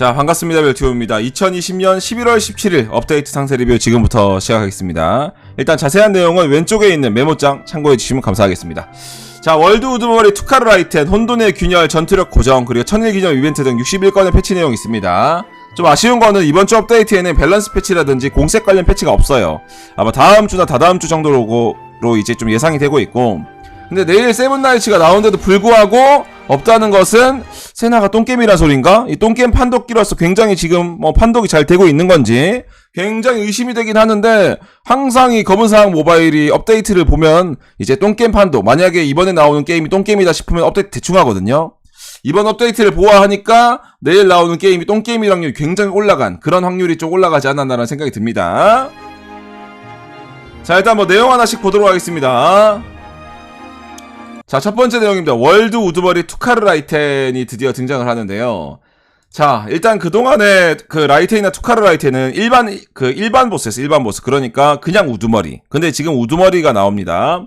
자 반갑습니다 벨티오입니다. 2020년 11월 17일 업데이트 상세 리뷰 지금부터 시작하겠습니다. 일단 자세한 내용은 왼쪽에 있는 메모장 참고해 주시면 감사하겠습니다. 자 월드 우드머리 투카르 라이텐 혼돈의 균열 전투력 고정 그리고 천일 기념 이벤트 등 61건의 패치 내용 있습니다. 좀 아쉬운 거는 이번 주 업데이트에는 밸런스 패치라든지 공색 관련 패치가 없어요. 아마 다음 주나 다다음 주 정도로 이제 좀 예상이 되고 있고 근데 내일 세븐나이츠가 나오는데도 불구하고 없다는 것은 세나가 똥겜이란 소린가? 이 똥겜 판독기로서 굉장히 지금 뭐 판독이 잘 되고 있는 건지 굉장히 의심이 되긴 하는데 항상 이 검은사항 모바일이 업데이트를 보면 이제 똥겜 판독 만약에 이번에 나오는 게임이 똥겜이다 싶으면 업데이트 대충 하거든요. 이번 업데이트를 보아하니까 내일 나오는 게임이 똥게임일 확률이 굉장히 올라간 그런 확률이 좀 올라가지 않았나라는 생각이 듭니다. 자 일단 뭐 내용 하나씩 보도록 하겠습니다. 자, 첫 번째 내용입니다. 월드 우드버리 투카르 라이텐이 드디어 등장을 하는데요. 자, 일단 그동안에 그 라이텐이나 투카르 라이텐은 일반, 그 일반 보스였어, 일반 보스. 그러니까 그냥 우두머리. 근데 지금 우두머리가 나옵니다.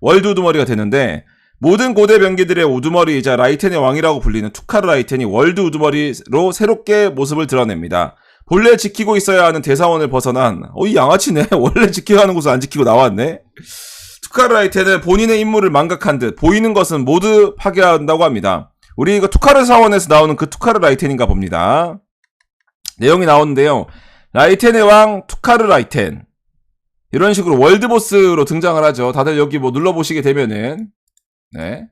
월드 우두머리가 되는데, 모든 고대 병기들의 우두머리이자 라이텐의 왕이라고 불리는 투카르 라이텐이 월드 우두머리로 새롭게 모습을 드러냅니다. 본래 지키고 있어야 하는 대사원을 벗어난, 어, 이 양아치네. 원래 지켜야 하는 곳을 안 지키고 나왔네. 투카르라이테는 본인의 임무를 망각한 듯 보이는 것은 모두 파괴한다고 합니다. 우리 이거 투카르 사원에서 나오는 그 투카르 라이텐인가 봅니다. 내용이 나오는데요. 라이텐의 왕 투카르 라이텐 이런 식으로 월드보스로 등장을 하죠. 다들 여기 뭐 눌러보시게 되면은 네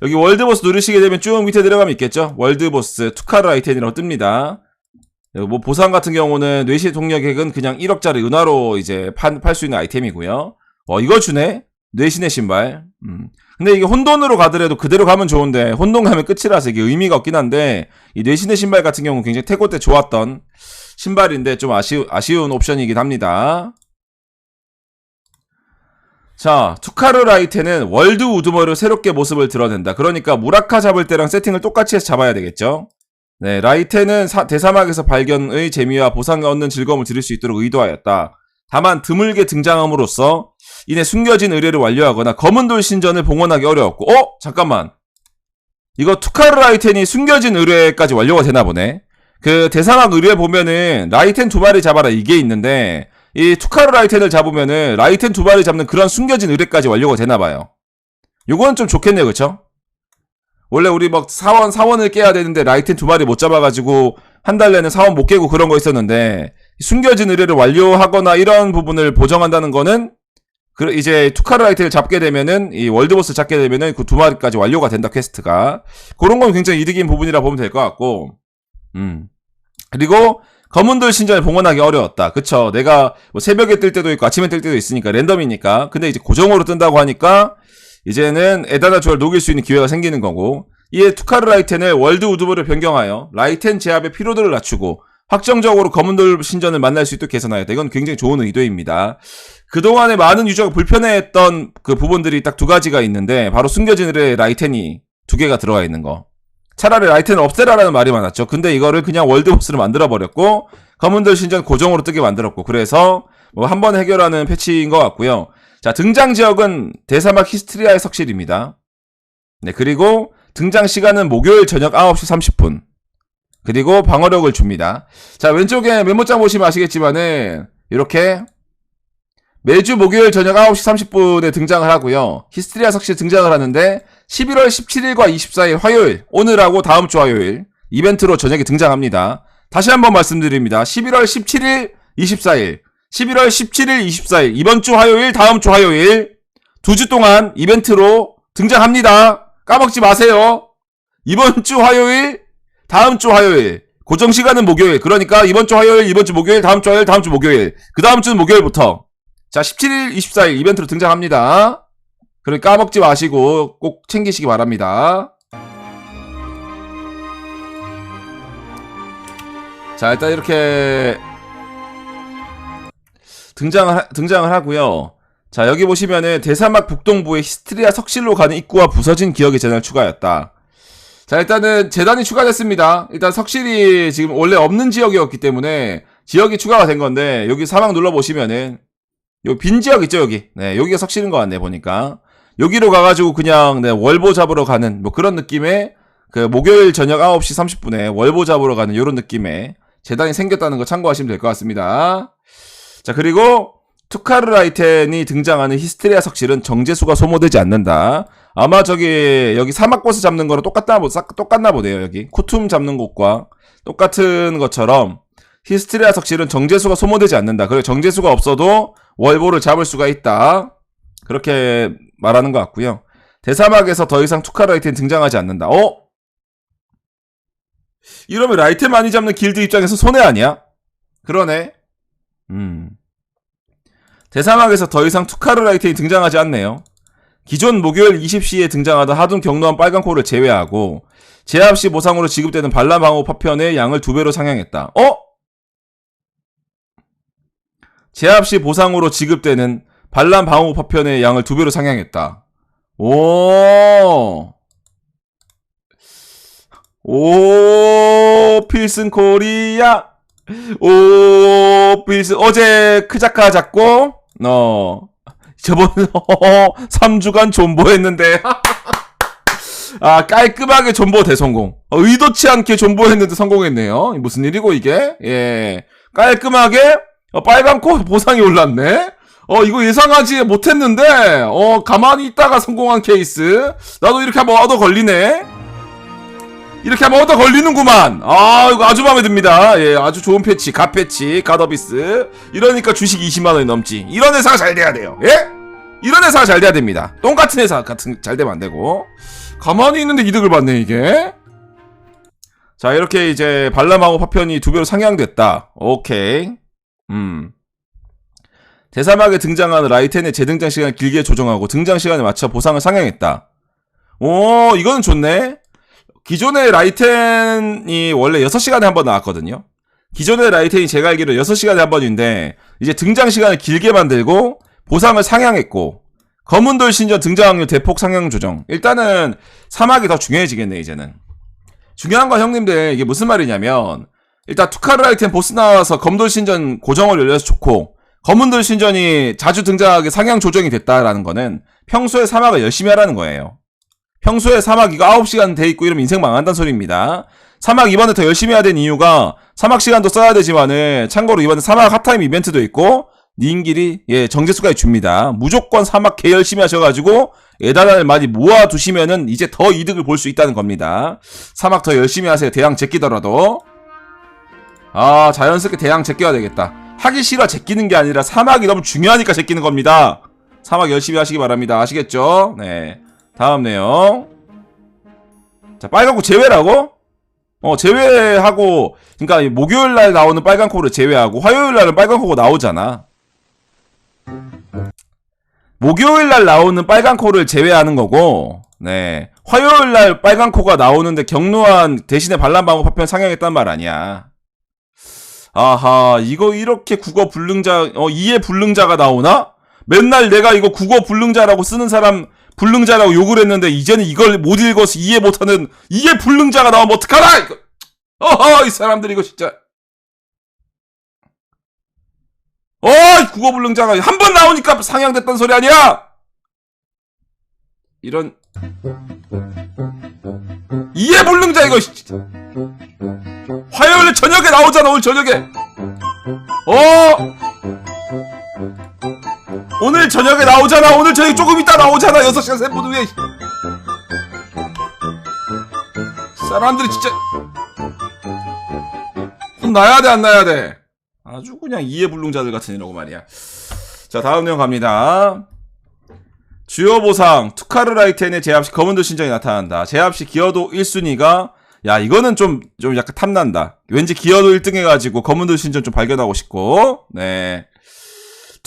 여기 월드보스 누르시게 되면 쭉 밑에 내려가면 있겠죠. 월드보스 투카르 라이텐이라고 뜹니다. 뭐 보상 같은 경우는 뇌시 동력액은 그냥 1억짜리 은화로 이제 팔 수 있는 아이템이고요. 어, 이거 주네? 뇌신의 신발. 음. 근데 이게 혼돈으로 가더라도 그대로 가면 좋은데, 혼돈 가면 끝이라서 이게 의미가 없긴 한데, 이 뇌신의 신발 같은 경우는 굉장히 태고 때 좋았던 신발인데, 좀 아쉬, 아쉬운 옵션이긴 합니다. 자, 투카르 라이테는 월드 우드머로 새롭게 모습을 드러낸다. 그러니까 무라카 잡을 때랑 세팅을 똑같이 해서 잡아야 되겠죠? 네, 라이테는 사, 대사막에서 발견의 재미와 보상을 얻는 즐거움을 드릴 수 있도록 의도하였다. 다만 드물게 등장함으로써 이내 숨겨진 의뢰를 완료하거나 검은 돌 신전을 봉헌하기 어려웠고 어? 잠깐만 이거 투카르 라이텐이 숨겨진 의뢰까지 완료가 되나 보네 그 대사막 의뢰 보면은 라이텐 두 마리 잡아라 이게 있는데 이 투카르 라이텐을 잡으면은 라이텐 두 마리 잡는 그런 숨겨진 의뢰까지 완료가 되나 봐요 요건 좀 좋겠네요 그쵸? 원래 우리 막 사원 사원을 깨야 되는데 라이텐 두 마리 못 잡아가지고 한 달 내내 사원 못 깨고 그런 거 있었는데 숨겨진 의뢰를 완료하거나 이런 부분을 보정한다는 거는 그 이제 투카르 라이트를 잡게 되면은 이 월드보스 잡게 되면은 그 두 마리까지 완료가 된다 퀘스트가. 그런 건 굉장히 이득인 부분이라 보면 될 것 같고. 음. 그리고 검은돌 신전을 봉헌하기 어려웠다. 그쵸? 내가 뭐 새벽에 뜰 때도 있고 아침에 뜰 때도 있으니까 랜덤이니까. 근데 이제 고정으로 뜬다고 하니까 이제는 에다나 조를 녹일 수 있는 기회가 생기는 거고. 이에 투카르 라이텐을 월드 우드보를 변경하여 라이텐 제압의 피로도를 낮추고 확정적으로 검은돌 신전을 만날 수 있도록 개선하였다. 이건 굉장히 좋은 의도입니다. 그동안에 많은 유저가 불편해했던 그 부분들이 딱 두 가지가 있는데 바로 숨겨진 을의 라이텐이 두 개가 들어가 있는 거. 차라리 라이텐을 없애라라는 말이 많았죠. 근데 이거를 그냥 월드보스로 만들어 버렸고 검은돌 신전 고정으로 뜨게 만들었고 그래서 뭐 한 번 해결하는 패치인 것 같고요. 자 등장 지역은 대사막 히스트리아의 석실입니다. 네 그리고 등장 시간은 목요일 저녁 9시 30분. 그리고 방어력을 줍니다. 자, 왼쪽에 메모장 보시면 아시겠지만은, 이렇게, 매주 목요일 저녁 9시 30분에 등장을 하고요. 히스트리아 석실 등장을 하는데, 11월 17일과 24일 화요일, 오늘하고 다음 주 화요일, 이벤트로 저녁에 등장합니다. 다시 한번 말씀드립니다. 11월 17일, 24일, 11월 17일, 24일, 이번 주 화요일, 다음 주 화요일, 두 주 동안 이벤트로 등장합니다. 까먹지 마세요. 이번 주 화요일, 다음 주 화요일. 고정 시간은 목요일. 그러니까 이번 주 화요일 이번 주 목요일 다음 주 화요일 다음 주 목요일. 그 다음 주는 목요일부터. 자 17일 24일 이벤트로 등장합니다. 그러니까 까먹지 마시고 꼭 챙기시기 바랍니다. 자 일단 이렇게 등장을 등장을 하고요. 자 여기 보시면은 대사막 북동부의 히스트리아 석실로 가는 입구와 부서진 기억의 재단을 추가했다 자, 일단은 재단이 추가됐습니다. 일단 석실이 지금 원래 없는 지역이었기 때문에 지역이 추가가 된 건데 여기 사막 눌러보시면은 여기 빈 지역 있죠, 여기. 네, 여기가 석실인 것 같네, 보니까. 여기로 가가지고 그냥 네, 월보 잡으러 가는 뭐 그런 느낌의 그 목요일 저녁 9시 30분에 월보 잡으러 가는 이런 느낌의 재단이 생겼다는 거 참고하시면 될 것 같습니다. 자, 그리고 투카르 라이텐이 등장하는 히스테리아 석실은 정제수가 소모되지 않는다. 아마 저기 여기 사막보스 잡는 거랑 똑같나 보 싹- 똑같나 보네요. 여기 쿠툼 잡는 곳과 똑같은 것처럼 히스테리아 석실은 정제수가 소모되지 않는다. 그리고 정제수가 없어도 월보를 잡을 수가 있다. 그렇게 말하는 것 같고요. 대사막에서 더 이상 투카르 라이텐 등장하지 않는다. 어? 이러면 라이텐 많이 잡는 길드 입장에서 손해 아니야? 그러네. 음. 대사막에서 더 이상 투카르 라이텐이 등장하지 않네요. 기존 목요일 20시에 등장하던 하둔 경로한 빨간 코를 제외하고 제압 시 보상으로 지급되는 반란방어 파편의 양을 두 배로 상향했다. 어? 제압 시 보상으로 지급되는 반란방어 파편의 양을 두 배로 상향했다. 오. 오, 필슨 코리아. 오, 필슨, 어제 크자카 잡고, 어, 저번, 3주간 존버했는데, 아, 깔끔하게 존버 대성공. 어, 의도치 않게 존버했는데 성공했네요. 무슨 일이고, 이게? 예. 깔끔하게, 어, 빨간 코 보상이 올랐네? 어, 이거 예상하지 못했는데, 어, 가만히 있다가 성공한 케이스. 나도 이렇게 한번 얻어 걸리네? 이렇게 하면 얻어 걸리는구만. 아, 이거 아주 마음에 듭니다. 예, 아주 좋은 패치, 가 패치, 가더비스. 이러니까 주식 20만원이 넘지. 이런 회사가 잘 돼야 돼요. 예? 이런 회사가 잘 돼야 됩니다. 똥 같은 회사 같은, 잘 되면 안 되고. 가만히 있는데 이득을 받네, 이게. 자, 이렇게 이제 발람하고 파편이 두 배로 상향됐다. 오케이. 음. 대사막에 등장하는 라이텐의 재등장 시간을 길게 조정하고 등장 시간에 맞춰 보상을 상향했다. 오, 이거는 좋네. 기존의 라이텐이 원래 6시간에 한 번 나왔거든요. 기존의 라이텐이 제가 알기로 6시간에 한 번인데, 이제 등장 시간을 길게 만들고, 보상을 상향했고, 검은돌 신전 등장 확률 대폭 상향 조정. 일단은, 사막이 더 중요해지겠네, 이제는. 중요한 건 형님들, 이게 무슨 말이냐면, 일단 투카르 라이텐 보스 나와서 검돌 신전 고정을 열려서 좋고, 검은돌 신전이 자주 등장하게 상향 조정이 됐다라는 거는, 평소에 사막을 열심히 하라는 거예요. 평소에 사막 이거 9시간 돼 있고 이러면 인생 망한다는 소리입니다. 사막 이번에 더 열심히 해야 되는 이유가 사막 시간도 써야 되지만은 참고로 이번에 사막 핫타임 이벤트도 있고 니인길이 예 정제수까지 줍니다. 무조건 사막 개 열심히 하셔가지고 에다단을 많이 모아두시면은 이제 더 이득을 볼 수 있다는 겁니다. 사막 더 열심히 하세요. 대양 제끼더라도 아 자연스럽게 대양 제껴야 되겠다. 하기 싫어 제끼는 게 아니라 사막이 너무 중요하니까 제끼는 겁니다. 사막 열심히 하시기 바랍니다. 아시겠죠? 네. 다음 내용. 자, 빨간 코 제외라고? 어, 제외하고, 그니까, 러 목요일 날 나오는 빨간 코를 제외하고, 화요일 날은 빨간 코가 나오잖아. 목요일 날 나오는 빨간 코를 제외하는 거고, 네. 화요일 날 빨간 코가 나오는데 경로한 대신에 반란방어 파편 상향했단 말 아니야. 아하, 이거 이렇게 국어 불능자, 어, 이해 불능자가 나오나? 맨날 내가 이거 국어 불능자라고 쓰는 사람 불능자라고 욕을 했는데 이제는 이걸 못 읽어서 이해 못하는 이해 불능자가 나오면 어떡하나? 이거. 어허 이 사람들 이거 진짜. 어이 국어 불능자가 한 번 나오니까 상향됐단 소리 아니야? 이런. 이해 불능자 이거 진짜. 화요일 저녁에 나오잖아 오늘 저녁에. 어 오늘 저녁에 나오잖아. 오늘 저녁 조금 이따 나오잖아. 6시간 3분 후에. 사람들이 진짜 혼나야 돼, 안 나야 돼? 아주 그냥 이해불능자들 같은 이라고 말이야. 자, 다음 내용 갑니다. 주요 보상, 투카르 라이텐의 제압 시 검은도 신정이 나타난다. 제압 시 기어도 1순위가 야, 이거는 좀, 좀 약간 탐난다. 왠지 기어도 1등 해가지고 검은도 신전 좀 발견하고 싶고, 네.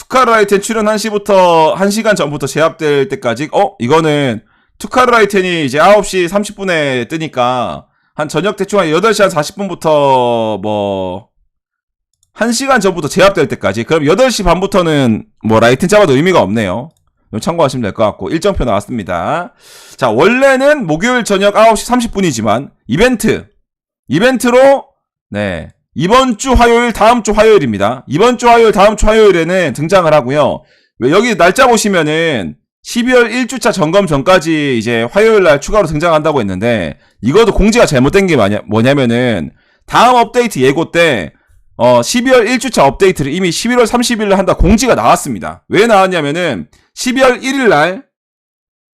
투카르라이텐 출연 1시부터 1시간 전부터 제압될 때까지 어 이거는 투카르라이텐이 이제 9시 30분에 뜨니까 한 저녁 대충 한 8시 한 40분부터 뭐 1시간 전부터 제압될 때까지 그럼 8시 반부터는 뭐 라이텐 잡아도 의미가 없네요. 참고하시면 될 것 같고 일정표 나왔습니다. 자 원래는 목요일 저녁 9시 30분이지만 이벤트 이벤트로 네 이번 주 화요일, 다음 주 화요일입니다. 이번 주 화요일, 다음 주 화요일에는 등장을 하고요. 왜 여기 날짜 보시면은 12월 1주차 점검 전까지 이제 화요일 날 추가로 등장한다고 했는데 이것도 공지가 잘못된 게 뭐냐, 뭐냐면은 다음 업데이트 예고 때 어, 12월 1주차 업데이트를 이미 11월 30일에 한다 공지가 나왔습니다. 왜 나왔냐면은 12월 1일 날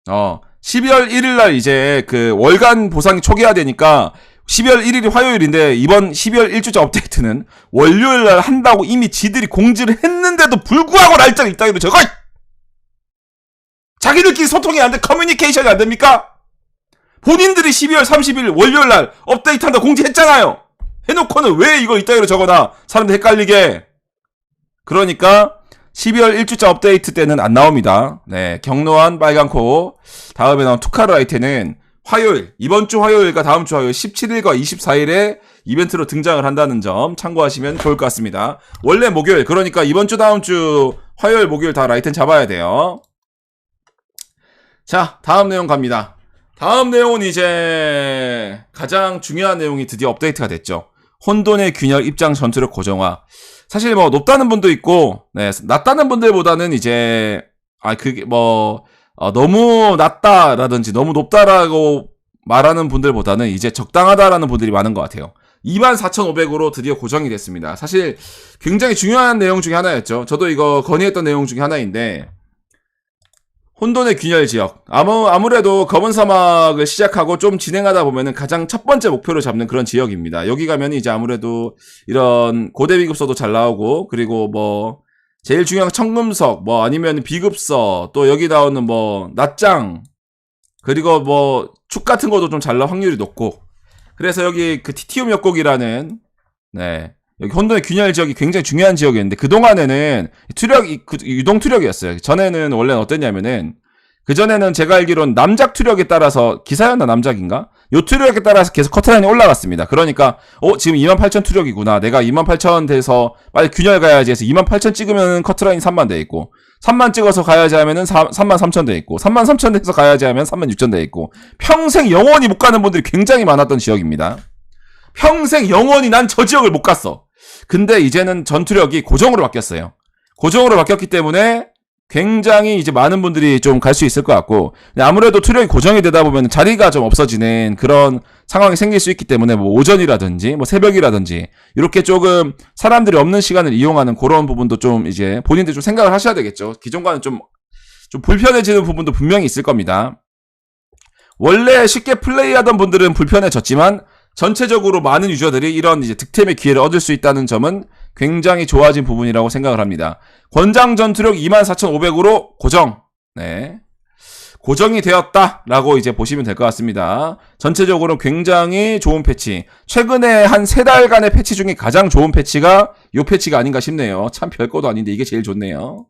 어, 12월 1일 날 이제 그 월간 보상이 초기화 되니까 12월 1일이 화요일인데 이번 12월 1주차 업데이트는 월요일 날 한다고 이미 지들이 공지를 했는데도 불구하고 날짜를 이따위로 적어! 자기들끼리 소통이 안 돼, 커뮤니케이션이 안 됩니까? 본인들이 12월 30일 월요일 날 업데이트 한다 공지했잖아요! 해놓고는 왜 이걸 이따위로 적어놔? 사람들 헷갈리게. 그러니까 12월 1주차 업데이트 때는 안 나옵니다. 네, 경로한 빨간 코. 다음에 나온 투카르 아이템은 화요일, 이번 주 화요일과 다음 주 화요일 17일과 24일에 이벤트로 등장을 한다는 점 참고하시면 좋을 것 같습니다. 원래 목요일, 그러니까 이번 주 다음 주 화요일, 목요일 다 라이텐 잡아야 돼요. 자, 다음 내용 갑니다. 다음 내용은 이제 가장 중요한 내용이 드디어 업데이트가 됐죠. 혼돈의 균열 입장 전투력 고정화. 사실 뭐 높다는 분도 있고, 네, 낮다는 분들보다는 이제 아 그게 뭐 어, 너무 낮다라든지 너무 높다라고 말하는 분들보다는 이제 적당하다라는 분들이 많은 것 같아요. 24,500으로 드디어 고정이 됐습니다. 사실 굉장히 중요한 내용 중에 하나였죠. 저도 이거 건의했던 내용 중에 하나인데 혼돈의 균열 지역. 아무, 아무래도 검은 사막을 시작하고 좀 진행하다 보면은 가장 첫 번째 목표로 잡는 그런 지역입니다. 여기 가면 이제 아무래도 이런 고대 비급서도 잘 나오고, 그리고 뭐, 제일 중요한 청금석, 뭐 아니면 비급서, 또 여기 나오는 뭐, 낫장, 그리고 뭐, 축 같은 것도 좀 잘 나올 확률이 높고, 그래서 여기 그 티티움 협곡이라는, 네. 여기 혼돈의 균열 지역이 굉장히 중요한 지역이었는데 그동안에는 투력 이- 그 유동 투력이었어요. 전에는 원래는 어땠냐면은 그 전에는 제가 알기로는 남작 투력에 따라서 기사였나 남작인가? 요 투력에 따라서 계속 커트라인이 올라갔습니다. 그러니까 어 지금 28,000 투력이구나. 내가 28,000 돼서 빨리 균열 가야지 해서 28,000 찍으면 커트라인 3만 돼 있고 3만 찍어서 가야지 하면은 3, 3,300돼 있고 33,000 돼서 가야지 하면 36,000돼 있고 평생 영원히 못 가는 분들이 굉장히 많았던 지역입니다. 평생 영원히 난 저 지역을 못 갔어. 근데 이제는 전투력이 고정으로 바뀌었어요. 고정으로 바뀌었기 때문에 굉장히 이제 많은 분들이 좀 갈 수 있을 것 같고 아무래도 투력이 고정이 되다 보면 자리가 좀 없어지는 그런 상황이 생길 수 있기 때문에 뭐 오전이라든지 뭐 새벽이라든지 이렇게 조금 사람들이 없는 시간을 이용하는 그런 부분도 좀 이제 본인들 좀 생각을 하셔야 되겠죠. 기존과는 좀, 좀 불편해지는 부분도 분명히 있을 겁니다. 원래 쉽게 플레이하던 분들은 불편해졌지만 전체적으로 많은 유저들이 이런 이제 득템의 기회를 얻을 수 있다는 점은 굉장히 좋아진 부분이라고 생각을 합니다. 권장 전투력 24,500으로 고정. 네. 고정이 되었다라고 이제 보시면 될 것 같습니다. 전체적으로 굉장히 좋은 패치. 최근에 한 세 달간의 패치 중에 가장 좋은 패치가 요 패치가 아닌가 싶네요. 참 별거도 아닌데 이게 제일 좋네요.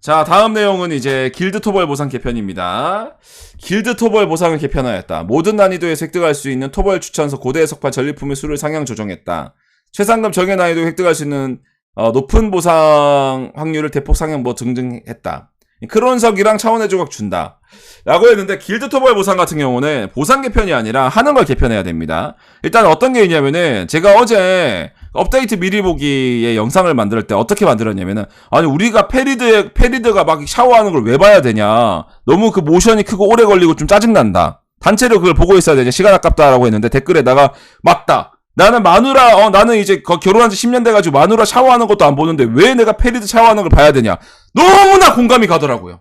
자, 다음 내용은 이제 길드 토벌 보상 개편입니다. 길드 토벌 보상을 개편하였다. 모든 난이도에서 획득할 수 있는 토벌 추천서 고대 석판 전리품의 수를 상향 조정했다. 최상급 정예 난이도 획득할 수 있는 어, 높은 보상 확률을 대폭 상향 뭐 등등 했다. 크론석이랑 차원의 조각 준다. 라고 했는데 길드 토벌 보상 같은 경우는 보상 개편이 아니라 하는 걸 개편해야 됩니다. 일단 어떤 게 있냐면은 제가 어제 업데이트 미리 보기의 영상을 만들 때 어떻게 만들었냐면은 아니 우리가 페리드 페리드가 막 샤워하는 걸 왜 봐야 되냐. 너무 그 모션이 크고 오래 걸리고 좀 짜증 난다. 단체로 그걸 보고 있어야 되냐. 시간 아깝다라고 했는데 댓글에다가 맞다. 나는 마누라 어 나는 이제 거- 결혼한 지 10년 돼가지고 마누라 샤워하는 것도 안 보는데 왜 내가 페리드 샤워하는 걸 봐야 되냐. 너무나 공감이 가더라고요.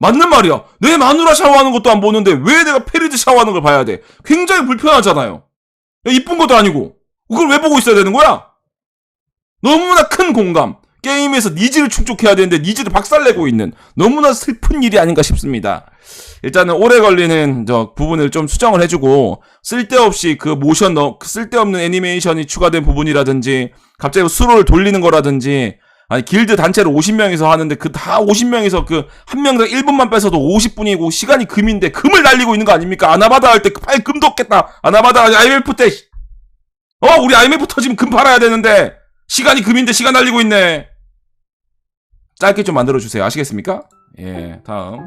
맞는 말이야. 내 마누라 샤워하는 것도 안 보는데 왜 내가 페리드 샤워하는 걸 봐야 돼. 굉장히 불편하잖아요. 이쁜 것도 아니고 그걸 왜 보고 있어야 되는 거야? 너무나 큰 공감. 게임에서 니즈를 충족해야 되는데 니즈를 박살내고 있는 너무나 슬픈 일이 아닌가 싶습니다. 일단은 오래 걸리는 저 부분을 좀 수정을 해주고 쓸데없이 그 모션 넣 쓸데없는 애니메이션이 추가된 부분이라든지 갑자기 수로를 돌리는 거라든지 아니 길드 단체로 50명이서 하는데 그 다 50명이서 그 한 명당 1분만 뺏어도 50분이고 시간이 금인데 금을 날리고 있는 거 아닙니까? 아나바다 할 때 빨리 금도 없겠다. 아나바다 IMF 때 씨. 어, 우리 IMF 터지면 금 팔아야 되는데, 시간이 금인데 시간 날리고 있네. 짧게 좀 만들어주세요. 아시겠습니까? 예, 다음.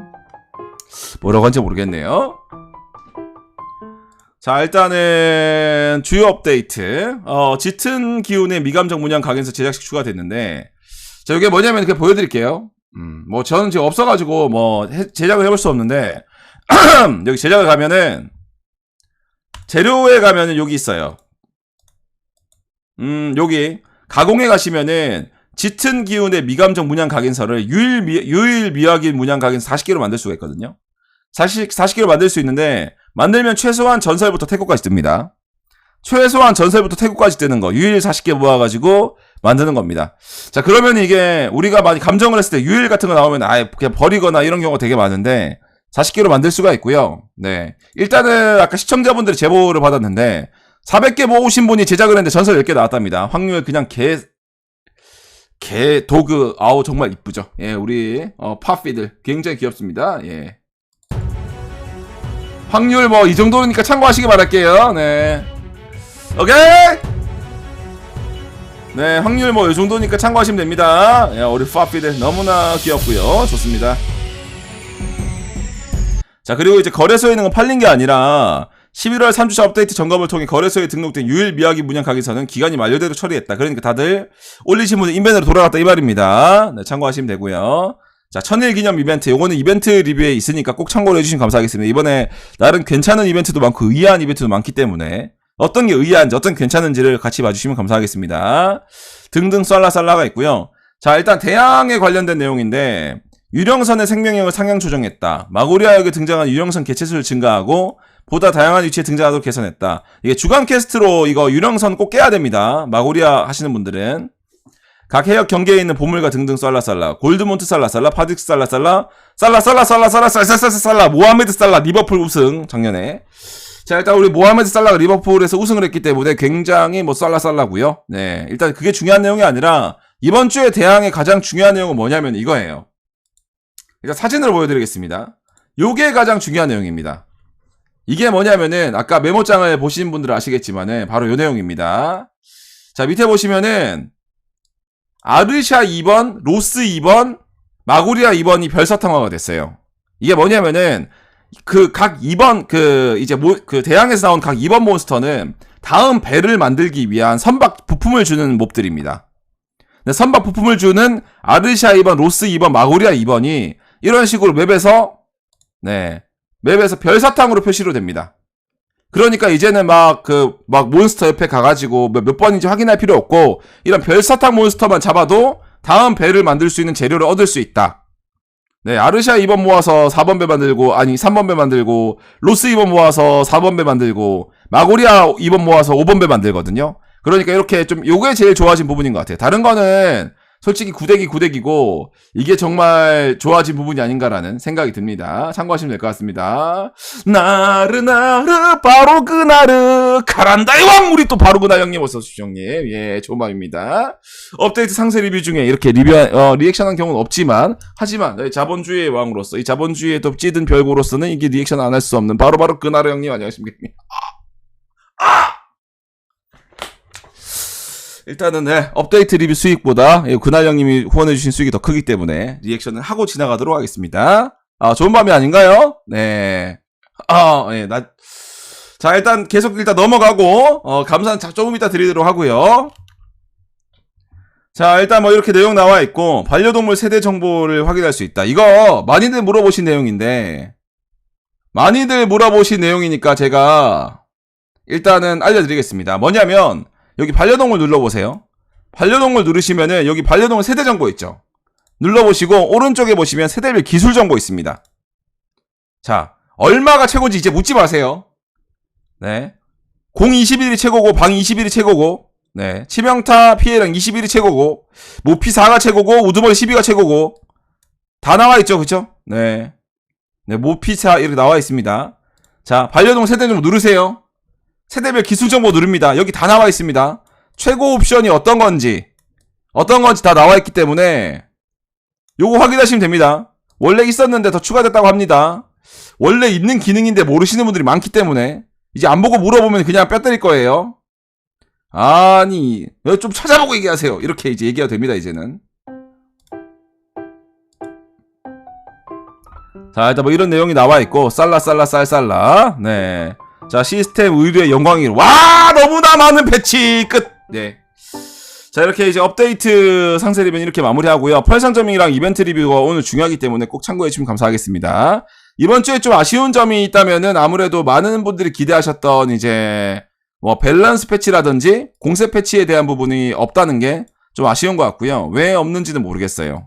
뭐라고 한지 모르겠네요. 자, 일단은 주요 업데이트. 어, 짙은 기운의 미감정 문양 각인서 제작식 추가됐는데, 자, 이게 뭐냐면 이렇게 보여드릴게요. 음, 뭐 저는 지금 없어가지고 뭐 해- 제작을 해볼 수 없는데 여기 제작을 가면은 재료에 가면은 여기 있어요. 음, 여기 가공에 가시면은 짙은 기운의 미감정 문양 각인서를 유일 미, 유일 미확인 문양 각인서 40개로 만들 수가 있거든요. 40, 40개로 만들 수 있는데 만들면 최소한 전설부터 태고까지 뜹니다. 최소한 전설부터 태고까지 뜨는 거 유일 40개 모아가지고 만드는 겁니다. 자 그러면 이게 우리가 많이 감정을 했을 때 유일 같은 거 나오면 아예 그냥 버리거나 이런 경우가 되게 많은데 40개로 만들 수가 있고요. 네 일단은 아까 시청자분들이 제보를 받았는데 400개 모으신 분이 제작을 했는데 전설 10개 나왔답니다. 확률 그냥 개, 개, 도그, 아우, 정말 이쁘죠. 예, 우리, 어, 파피들. 굉장히 귀엽습니다. 예. 확률 뭐, 이 정도니까 참고하시기 바랄게요. 네. 오케이! 네, 확률 뭐, 이 정도니까 참고하시면 됩니다. 예, 우리 파피들 너무나 귀엽고요 좋습니다. 자, 그리고 이제 거래소에 있는 건 팔린 게 아니라, 11월 3주차 업데이트 점검을 통해 거래소에 등록된 유일 미확인 문양 가기서는 기간이 만료되도 처리했다. 그러니까 다들 올리신 분은 인벤으로 돌아갔다 이 말입니다. 네, 참고하시면 되고요. 자, 천일 기념 이벤트. 요거는 이벤트 리뷰에 있으니까 꼭 참고를 해주시면 감사하겠습니다. 이번에 나름 괜찮은 이벤트도 많고 의아한 이벤트도 많기 때문에 어떤 게 의아한지 어떤 게 괜찮은지를 같이 봐주시면 감사하겠습니다. 등등 썰라썰라가 있고요. 자, 일단 대항에 관련된 내용인데 유령선의 생명력을 상향 조정했다. 마고리아역에 등장한 유령선 개체수를 증가하고 보다 다양한 위치에 등장하도록 개선했다. 이게 주간 캐스트로 이거 유령선 꼭 깨야 됩니다. 마고리아 하시는 분들은. 각 해역 경계에 있는 보물과 등등 쌀라쌀라, 골드몬트 쌀라쌀라, 파딕스 쌀라쌀라, 쌀라쌀라쌀라쌀라쌀라쌀라, 모하메드 살라, 리버풀 우승, 작년에. 자, 일단 우리 모하메드 살라가 리버풀에서 우승을 했기 때문에 굉장히 뭐 쌀라쌀라고요 네. 일단 그게 중요한 내용이 아니라, 이번 주에 대항의 가장 중요한 내용은 뭐냐면 이거예요. 일단 사진을 보여드리겠습니다. 요게 가장 중요한 내용입니다. 이게 뭐냐면은 아까 메모장을 보신 분들은 아시겠지만은 바로 요 내용입니다. 자 밑에 보시면은 아르샤 2번, 로스 2번, 마구리아 2번이 별사탕화가 됐어요. 이게 뭐냐면은 그 각 2번 그 이제 모, 그 대항에서 나온 각 2번 몬스터는 다음 배를 만들기 위한 선박 부품을 주는 몹들입니다. 근데 선박 부품을 주는 아르샤 2번, 로스 2번, 마구리아 2번이 이런 식으로 맵에서 네 맵에서 별사탕으로 표시로 됩니다. 그러니까 이제는 막 그 막 몬스터 옆에 가가지고 몇, 몇 번인지 확인할 필요 없고 이런 별사탕 몬스터만 잡아도 다음 배를 만들 수 있는 재료를 얻을 수 있다. 네, 아르샤 2번 모아서 4번 배 만들고 아니 3번 배 만들고 로스 2번 모아서 4번 배 만들고 마고리아 2번 모아서 5번 배 만들거든요. 그러니까 이렇게 좀 요게 제일 좋아진 부분인 것 같아요. 다른 거는 솔직히 구대기 구대기고 이게 정말 좋아진 부분이 아닌가라는 생각이 듭니다. 참고하시면 될 것 같습니다. 나르 나르 바로 그 나르 가란다의 왕 우리 또 바로 그나 형님 어서 오십시오 형님 예 좋은 밤입니다. 업데이트 상세 리뷰 중에 이렇게 리뷰 어, 리액션한 경우는 없지만 하지만 네, 자본주의의 왕으로서 이 자본주의의 또 찌든 별고로서는 이게 리액션 안 할 수 없는 바로 바로 그나르 형님 안녕하십니까? 일단은 네, 업데이트 리뷰 수익보다 예, 그날 형님이 후원해주신 수익이 더 크기 때문에 리액션을 하고 지나가도록 하겠습니다. 아, 좋은 밤이 아닌가요? 네. 아, 예, 나. 자, 일단 계속 일단 넘어가고, 어, 감사는 자- 조금 이따 드리도록 하고요. 자, 일단 뭐 이렇게 내용 나와 있고, 반려동물 세대 정보를 확인할 수 있다. 이거 많이들 물어보신 내용인데, 많이들 물어보신 내용이니까 제가 일단은 알려드리겠습니다. 뭐냐면, 여기 반려동물 눌러보세요. 반려동물 누르시면은 여기 반려동물 세대 정보 있죠. 눌러보시고 오른쪽에 보시면 세대별 기술 정보 있습니다. 자, 얼마가 최고인지 이제 묻지 마세요. 네. 공 21이 최고고 방 21이 최고고 네. 치명타 피해량 21이 최고고 모피 4가 최고고 우드머리 12가 최고고 다 나와 있죠. 그쵸? 네. 네, 모피 4 이렇게 나와 있습니다. 자, 반려동물 세대 정보 누르세요. 세대별 기술 정보 누릅니다. 여기 다 나와 있습니다. 최고 옵션이 어떤 건지, 어떤 건지 다 나와 있기 때문에, 요거 확인하시면 됩니다. 원래 있었는데 더 추가됐다고 합니다. 원래 있는 기능인데 모르시는 분들이 많기 때문에, 이제 안 보고 물어보면 그냥 뼈 때릴 거예요. 아니, 좀 찾아보고 얘기하세요. 이렇게 이제 얘기가 됩니다, 이제는. 자, 일단 뭐 이런 내용이 나와 있고, 쌀라, 쌀라, 쌀 쌀라. 네. 자, 시스템 의료의 영광이로. 와! 너무나 많은 패치! 끝! 네. 자, 자, 이렇게 이제 업데이트 상세 리뷰는 이렇게 마무리하고요. 펄상점이랑 이벤트 리뷰가 오늘 중요하기 때문에 꼭 참고해 주시면 감사하겠습니다. 이번 주에 좀 아쉬운 점이 있다면은 아무래도 많은 분들이 기대하셨던 이제 뭐 밸런스 패치라든지 공세 패치에 대한 부분이 없다는 게 좀 아쉬운 것 같고요. 왜 없는지는 모르겠어요.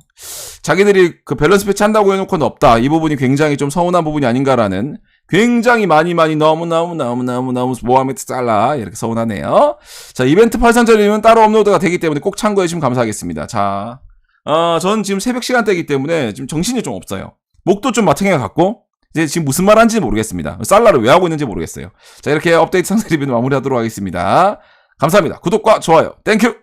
자기들이 그 밸런스 패치 한다고 해놓고는 없다. 이 부분이 굉장히 좀 서운한 부분이 아닌가라는 굉장히 많이 많이 너무너무 너무너무 너무 모하메드 살라 이렇게 서운하네요. 자 이벤트 8선절이면 따로 업로드가 되기 때문에 꼭 참고해 주시면 감사하겠습니다. 자, 어, 저는 지금 새벽 시간대이기 때문에 지금 정신이 좀 없어요. 목도 좀 마탱이가 같고 이제 지금 무슨 말 하는지 모르겠습니다. 살라를 왜 하고 있는지 모르겠어요. 자 이렇게 업데이트 상세 리뷰는 마무리하도록 하겠습니다. 감사합니다. 구독과 좋아요 땡큐